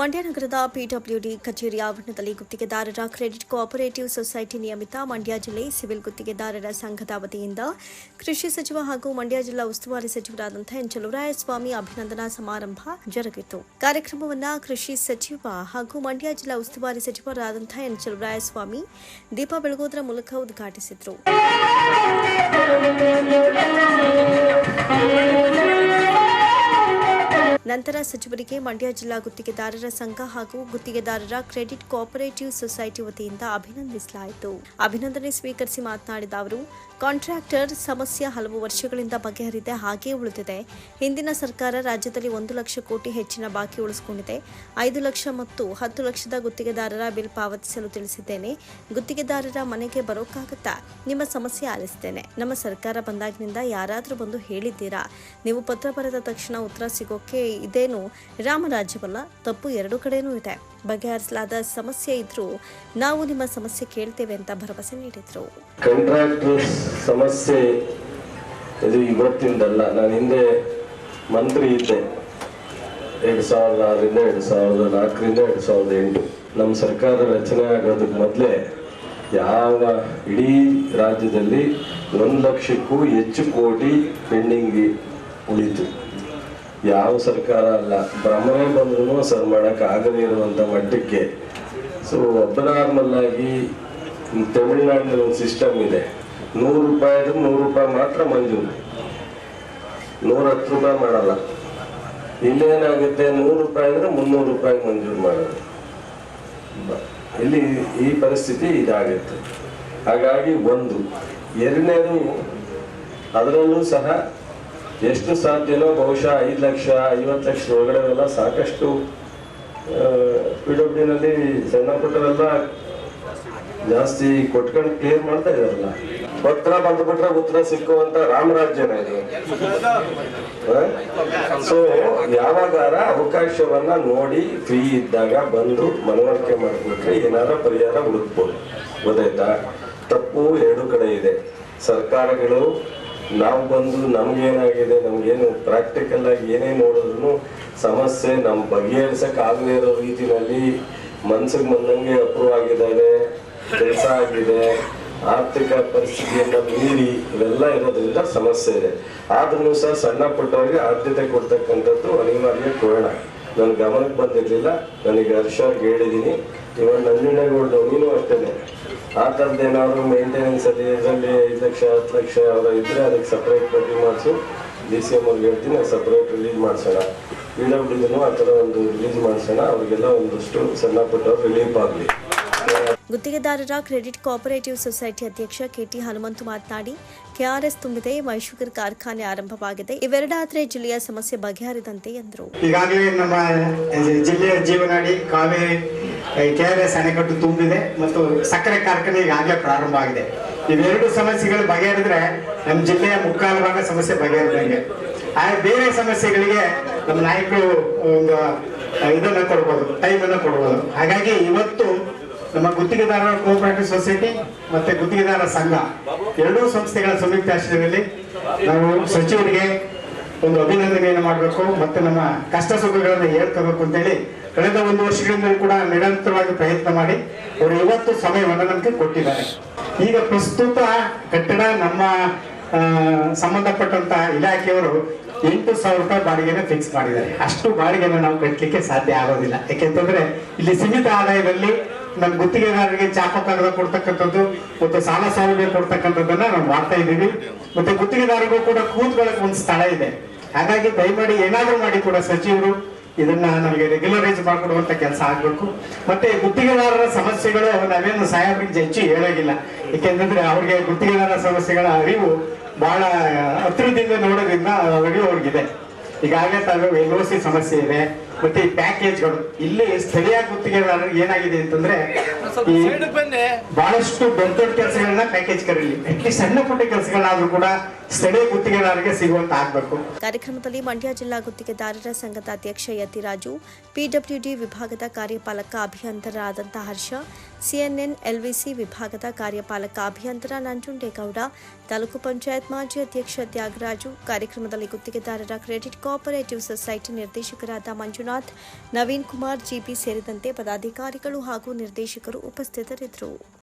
ಮಂಡ್ಯ ನಗರದ ಪಿಡಬ್ಲ್ಯೂಡಿ ಕಚೇರಿ ಆವರಣದಲ್ಲಿ ಗುತ್ತಿಗೆದಾರರ ಕ್ರೆಡಿಟ್ ಕೋಆಪರೇಟಿವ್ ಸೊಸೈಟಿ ನಿಯಮಿತ ಮಂಡ್ಯ ಜಿಲ್ಲೆ ಸಿವಿಲ್ ಗುತ್ತಿಗೆದಾರರ ಸಂಘದ ವತಿಯಿಂದ ಕೃಷಿ ಸಚಿವ ಹಾಗೂ ಮಂಡ್ಯ ಜಿಲ್ಲಾ ಉಸ್ತುವಾರಿ ಸಚಿವರಾದಂತಹ ಎನ್ ಚಲುವರಾಯಸ್ವಾಮಿ ಅಭಿನಂದನಾ ಸಮಾರಂಭ ಜರುಗಿತು. ಕಾರ್ಯಕ್ರಮವನ್ನು ಕೃಷಿ ಸಚಿವ ಹಾಗೂ ಮಂಡ್ಯ ಜಿಲ್ಲಾ ಉಸ್ತುವಾರಿ ಸಚಿವರಾದಂತಹ ಎನ್ ಚಲುವರಾಯಸ್ವಾಮಿ ದೀಪ ಬೆಳಗೋದ್ರ ಮೂಲಕ ಉದ್ಘಾಟಿಸಿದರು. ನಂತರ ಸಚಿವರಿಗೆ ಮಂಡ್ಯ ಜಿಲ್ಲಾ ಗುತ್ತಿಗೆದಾರರ ಸಂಘ ಹಾಗೂ ಗುತ್ತಿಗೆದಾರರ ಕ್ರೆಡಿಟ್ ಕೋಆಪರೇಟಿವ್ ಸೊಸೈಟಿ ವತಿಯಿಂದ ಅಭಿನಂದಿಸಲಾಯಿತು. ಅಭಿನಂದನೆ ಸ್ವೀಕರಿಸಿ ಮಾತನಾಡಿದ ಅವರು, ಕಾಂಟ್ರಾಕ್ಟರ್ ಸಮಸ್ಯೆ ಹಲವು ವರ್ಷಗಳಿಂದ ಬಗೆಹರಿದೆ ಹಾಗೆಯೇ ಉಳಿದಿದೆ. ಹಿಂದಿನ ಸರ್ಕಾರ ರಾಜ್ಯದಲ್ಲಿ ಒಂದು ಲಕ್ಷ ಕೋಟಿ ಹೆಚ್ಚಿನ ಬಾಕಿ ಉಳಿಸಿಕೊಂಡಿದೆ. ಐದು ಲಕ್ಷ ಮತ್ತು ಹತ್ತು ಲಕ್ಷದ ಗುತ್ತಿಗೆದಾರರ ಬಿಲ್ ಪಾವತಿಸಲು ತಿಳಿಸಿದ್ದೇನೆ. ಗುತ್ತಿಗೆದಾರರ ಮನೆಗೆ ಬರೋಕ್ಕಾಗತ್ತಾ? ನಿಮ್ಮ ಸಮಸ್ಯೆ ಆಲಿಸ್ತೇನೆ ನಮ್ಮ ಸರ್ಕಾರ ಬಂದಾಗಿನಿಂದ ಯಾರಾದರೂ ಬಂದು ಹೇಳಿದ್ದೀರಾ? ನೀವು ಪತ್ರ ಬರೆದ ತಕ್ಷಣ ಉತ್ತರ ಸಿಗೋಕೆ ಇದೇನು? ರಾಮರಾಜ್ಯವಲ್ಲ ತಪ್ಪು ಎರಡು ಕಡೆನೂ ಇದೆ. ಬಗೆಹರಿಸಲಾದ ಸಮಸ್ಯೆ ಇದ್ರೂ ನಾವು ನಿಮ್ಮ ಸಮಸ್ಯೆ ಕೇಳ್ತೇವೆ ಅಂತ ಭರವಸೆ ನೀಡಿದ್ರು. ಸಮಸ್ಯೆ ಇದು ಇವತ್ತಿಂದಲ್ಲ. ನಾನು ಹಿಂದೆ ಮಂತ್ರಿ ಇದ್ದೆ. ಎರಡು ಸಾವಿರದ ಆರರಿಂದ ಎರಡು ಸಾವಿರದ ನಾಲ್ಕರಿಂದ ಎರಡು ಸಾವಿರದ ಎಂಟು. ನಮ್ಮ ಸರ್ಕಾರ ರಚನೆ ಆಗೋದಕ್ಕೆ ಮೊದಲೇ ಯಾವ ಇಡೀ ರಾಜ್ಯದಲ್ಲಿ ಒಂದು ಲಕ್ಷಕ್ಕೂ ಹೆಚ್ಚು ಕೋಟಿ ಪೆಂಡಿಂಗ್ ಉಳಿತು. ಯಾವ ಸರ್ಕಾರ ಅಲ್ಲ. ಬ್ರಹ್ಮನೇ ಬಂದ್ರೂ ಸರ್ ಮಾಡಕ್ಕೆ ಆಗದೇ ಇರುವಂಥ ಮಟ್ಟಕ್ಕೆ. ಸೊ ನಾರ್ಮಲ್ ಆಗಿ ತಮಿಳುನಾಡಿನ ಒಂದು ಸಿಸ್ಟಮ್ ಇದೆ. ನೂರು ರೂಪಾಯಿ ಆದ್ರೆ ನೂರು ರೂಪಾಯಿ ಮಾತ್ರ ಮಂಜೂರು. ನೂರ ಹತ್ತು ರೂಪಾಯಿ ಮಾಡಲ್ಲ. ಇಲ್ಲೇನಾಗುತ್ತೆ ನೂರು ರೂಪಾಯಿ ಅಂದ್ರೆ ಮುನ್ನೂರು ರೂಪಾಯಿ ಮಂಜೂರು ಮಾಡೋದು. ಇಲ್ಲಿ ಈ ಪರಿಸ್ಥಿತಿ ಇದಾಗುತ್ತೆ. ಹಾಗಾಗಿ ಒಂದು. ಎರಡನೇದು ಅದರಲ್ಲೂ ಸಹ ಎಷ್ಟು ಸಾಧ್ಯನೋ ಬಹುಶಃ ಐದು ಲಕ್ಷ, ಐವತ್ತು ಲಕ್ಷ ಒಳಗಡೆವೆಲ್ಲ ಸಾಕಷ್ಟು ಪಿ ಡಬ್ಲ್ಯೂ ನಲ್ಲಿ ಸಣ್ಣ ಪುಟ್ಟರೆಲ್ಲ ಜಾಸ್ತಿ ಕೊಟ್ಕೊಂಡು ಕ್ಲಿಯರ್ ಮಾಡ್ತಾ ಇದಾರಲ್ಲ ಪತ್ರ ಬಂದ್ಬಿಟ್ರೆ ಉತ್ತರ ಸಿಕ್ಕುವಂತ ರಾಮರಾಜ್ಯನ ಇದು ಸೊ ಯಾವಾಗಾರ ಅವಕಾಶವನ್ನ ನೋಡಿ ಫ್ರೀ ಇದ್ದಾಗ ಬಂದು ಮನವರಿಕೆ ಮಾಡ್ಬಿಟ್ರೆ ಏನಾರ ಪರಿಹಾರ ಹುಡುಕ್ಬೋದು. ಗೊತ್ತಾಯ್ತಾ? ತಪ್ಪು ಎರಡು ಕಡೆ ಇದೆ. ಸರ್ಕಾರಗಳು ನಾವು ಬಂದು ನಮ್ಗೇನಾಗಿದೆ, ನಮ್ಗೇನು ಪ್ರಾಕ್ಟಿಕಲ್ ಆಗಿ ಏನೇ ನೋಡಿದ್ರು ಸಮಸ್ಯೆ ನಮ್ ಬಗೆಹರಿಸಕ್ ಆಗದೇ ಇರೋ ರೀತಿನಲ್ಲಿ ಮನ್ಸಿಗೆ ಬಂದಂಗೆ ಅಪ್ರೂವ್ ಆಗಿದ್ದಾರೆ, ಕೆಲಸ ಆಗಿದೆ, ಆರ್ಥಿಕ ಪರಿಸ್ಥಿತಿಯನ್ನ ಮೀರಿ ಇವೆಲ್ಲ ಇರೋದ್ರಿಂದ ಸಮಸ್ಯೆ ಇದೆ. ಆದ್ರೂ ಸಹ ಸಣ್ಣ ಪುಟ್ಟವರಿಗೆ ಆದ್ಯತೆ ಕೊಡ್ತಕ್ಕಂಥದ್ದು ಅನಿವಾರ್ಯ ಕೋಣ ನನ್ನ ಗಮನಕ್ಕೆ ಬಂದಿರಲಿಲ್ಲ, ನನಗೆ ಹರ್ಷ ಅವ್ರಿಗೆ ಇವಾಗ ನಂಜುಂಡೇಗೌಡ ನೀನು ಅಷ್ಟೇನೆ. ಆ ಥರದ್ದು ಏನಾದ್ರು ಮೇಂಟೆನೆನ್ಸ್ ಅಲ್ಲಿ, ಇದರಲ್ಲಿ ಐದು ಲಕ್ಷ, ಹತ್ತು ಲಕ್ಷ ಅವರ ಇದ್ರೆ ಅದಕ್ಕೆ ಸಪ್ರೇಟ್ ಪಟ್ಟಿ ಮಾಡಿಸು. ಡಿ ಸಿ ಎಂ ಅವ್ರಿಗೆ ಹೇಳ್ತೀನಿ ಸಪ್ರೇಟ್ ರಿಲೀಸ್ ಮಾಡಿಸೋಣ. ಪಿ ಡಬ್ಲ್ಯೂನು ಆ ಥರ ಒಂದು ರಿಲೀಸ್ ಮಾಡಿಸೋಣ. ಅವ್ರಿಗೆಲ್ಲ ಒಂದಷ್ಟು ಸಣ್ಣ ಪುಟ್ಟ ರಿಲೀಫ್ ಆಗಲಿ. ಗುತ್ತಿಗೆದಾರರ ಕ್ರೆಡಿಟ್ ಕೋಆಪರೇಟಿವ್ ಸೊಸೈಟಿ ಅಧ್ಯಕ್ಷ ಕೆಟಿ ಹನುಮಂತು ಮಾತನಾಡಿ, ಕೆಆರ್ಎಸ್ ತುಂಬಿದೆ ಮೈಶುಗರ್ ಕಾರ್ಖಾನೆ ಆರಂಭವಾಗಿದೆ, ಇವೆರಡಾದ್ರೆ ಜಿಲ್ಲೆಯ ಸಮಸ್ಯೆ ಬಗೆಹರಿದಂತೆ ಎಂದರು. ಈಗಾಗಲೇ ನಮ್ಮ ಜಿಲ್ಲೆಯ ಜೀವನಾಡಿ ಕಾವೇರಿ ಕೆಆರ್ಎಸ್ ಆರ್ ಎಸ್ ಅಣೆಕಟ್ಟು ತುಂಬಿದೆ ಮತ್ತು ಸಕ್ಕರೆ ಕಾರ್ಖಾನೆ ಈಗಾಗಲೇ ಪ್ರಾರಂಭ ಆಗಿದೆ. ಇವೆರಡು ಸಮಸ್ಯೆಗಳು ಬಗೆಹರಿದ್ರೆ ನಮ್ಮ ಜಿಲ್ಲೆಯ ಮುಕ್ಕಾಲು ಭಾಗ ಸಮಸ್ಯೆ ಬಗೆಹರಿದಂಗೆ. ಆ, ಬೇರೆ ಸಮಸ್ಯೆಗಳಿಗೆ ನಮ್ಮ ನಾಯಕರು ಒಂದು, ಇದನ್ನ ಕೊಡ್ಬೋದು ಟೈಮನ್ನು ಕೊಡ್ಬೋದು. ಹಾಗಾಗಿ ಇವತ್ತು ನಮ್ಮ ಗುತ್ತಿಗೆದಾರರ ಕೋಆಪರೇಟಿವ್ ಸೊಸೈಟಿ ಮತ್ತೆ ಗುತ್ತಿಗೆದಾರ ಸಂಘ. ಎರಡೂ ಸಂಸ್ಥೆಗಳ ಸಂಯುಕ್ತ ಆಶ್ರಯದಲ್ಲಿ ನಾವು ಸಚಿವರಿಗೆ ಒಂದು ಅಭಿನಂದನೆಯನ್ನು ಮಾಡಬೇಕು ಮತ್ತೆ ನಮ್ಮ ಕಷ್ಟ ಸುಖಗಳನ್ನು ಹೇಳ್ಕೋಬೇಕು ಅಂತೇಳಿ ಕಳೆದ ಒಂದು ವರ್ಷಗಳಿಂದ ಕೂಡ ನಿರಂತರವಾಗಿ ಪ್ರಯತ್ನ ಮಾಡಿ ಅವರು ಇವತ್ತು ಸಮಯವನ್ನು ನಮಗೆ ಕೊಟ್ಟಿದ್ದಾರೆ. ಈಗ ಪ್ರಸ್ತುತ ಕಟ್ಟಡ ನಮ್ಮ ಸಂಬಂಧಪಟ್ಟಂತಹ ಸಂಬಂಧಪಟ್ಟಂತ ಇಲಾಖೆಯವರು ಎಂಟು ಸಾವಿರ ರೂಪಾಯಿ ಬಾಡಿಗೆನ ಫಿಕ್ಸ್ ಮಾಡಿದ್ದಾರೆ. ಅಷ್ಟು ಬಾಡಿಗೆನ ನಾವು ಕಟ್ಟಲಿಕ್ಕೆ ಸಾಧ್ಯ ಆಗೋದಿಲ್ಲ. ಯಾಕೆಂತಂದ್ರೆ ಇಲ್ಲಿ ಸೀಮಿತ ಆದಾಯದಲ್ಲಿ ನಮ್ಮ ಗುತ್ತಿಗೆದಾರರಿಗೆ ಚಾಪ ಕಾಗದ ಕೊಡ್ತಕ್ಕಂಥದ್ದು, ಮತ್ತು ಸಾಲ ಸೌಲಭ್ಯ ಕೊಡ್ತಕ್ಕಂಥದ್ದನ್ನ ನಾವು ಮಾಡ್ತಾ ಇದ್ದೀವಿ. ಮತ್ತೆ ಗುತ್ತಿಗೆದಾರರಿಗೂ ಕೂಡ ಕೂತ್ಕೊಳ್ಳಕ್ಕೆ ಒಂದು ಸ್ಥಳ ಇದೆ. ಹಾಗಾಗಿ ದಯಮಾಡಿ ಏನಾದ್ರೂ ಮಾಡಿ ಕೂಡ ಸಚಿವರು ಇದನ್ನ ನಮಗೆ ರೆಗ್ಯುಲರೈಸ್ ಮಾಡಿಕೊಡುವಂತ ಕೆಲಸ ಆಗ್ಬೇಕು. ಮತ್ತೆ ಗುತ್ತಿಗೆದಾರರ ಸಮಸ್ಯೆಗಳು ನಾವೇನು ಸಾಹೇಬ್ರಿಗೆ ಹೆಚ್ಚು ಹೇಳೋಗಿಲ್ಲ ಏಕೆಂತಂದ್ರೆ ಅವ್ರಿಗೆ ಗುತ್ತಿಗೆದಾರರ ಸಮಸ್ಯೆಗಳ ಅರಿವು ಬಹಳ ಹತ್ತಿರದಿಂದ ನೋಡೋದ್ರಿಂದ ಅರಿವು ಅವ್ರಿಗಿದೆ. ಈಗಾಗಲೇ ತಾವು ಎಲ್ ಸಮಸ್ಯೆ ಇದೆ. ಮತ್ತೆ ಈ ಪ್ಯಾಕೇಜ್ಗಳು ಇಲ್ಲಿ ಸ್ಥಳೀಯ ಗುತ್ತಿಗೆದಾರರಿಗೆ ಏನಾಗಿದೆ ಅಂತಂದ್ರೆ ಈ ಬಹಳಷ್ಟು ದೊಡ್ಡ ದೊಡ್ಡ ಕೆಲಸಗಳನ್ನ ಪ್ಯಾಕೇಜ್ ಕರೀಲಿ. ಅಟ್ಲೀಸ್ಟ್ ಸಣ್ಣ ಪುಟ್ಟ ಕೆಲಸಗಳನ್ನಾದ್ರೂ ಕೂಡ ಸ್ಥಳೀಯ ಗುತ್ತಿಗೆದಾರರಿಗೆ ಸಿಗುವಂತ ಆಗ್ಬೇಕು. ಕಾರ್ಯಕ್ರಮದಲ್ಲಿ ಮಂಡ್ಯ ಜಿಲ್ಲಾ ಗುತ್ತಿಗೆದಾರರ ಸಂಘದ ಅಧ್ಯಕ್ಷ ಯತಿರಾಜು ಪಿಡಬ್ಲ್ಯೂಡಿ ವಿಭಾಗದ ಕಾರ್ಯಪಾಲಕ ಅಭಿಯಂತರರಾದಂಥ ಹರ್ಷ ಸಿಎನ್ಎನ್ ಎಲ್ವಿಸಿ ವಿಭಾಗದ ಕಾರ್ಯಪಾಲಕ ಅಭಿಯಂತರ ನಂಜುಂಡೇಗೌಡ ತಾಲೂಕು ಪಂಚಾಯತ್ ಮಾಜಿ ಅಧ್ಯಕ್ಷ ತ್ಯಾಗರಾಜು ಕಾರ್ಯಕ್ರಮದಲ್ಲಿ ಗುತ್ತಿಗೆದಾರರ ಕ್ರೆಡಿಟ್ ಕೋಆಪರೇಟಿವ್ ಸೊಸೈಟಿ ನಿರ್ದೇಶಕರಾದ ಮಂಜುನಾಥ್ ನವೀನ್ ಕುಮಾರ್ ಜಿಪಿ ಸೇರಿದಂತೆ ಪದಾಧಿಕಾರಿಗಳು ಹಾಗೂ ನಿರ್ದೇಶಕರು ಉಪಸ್ಥಿತರಿದ್ದರು.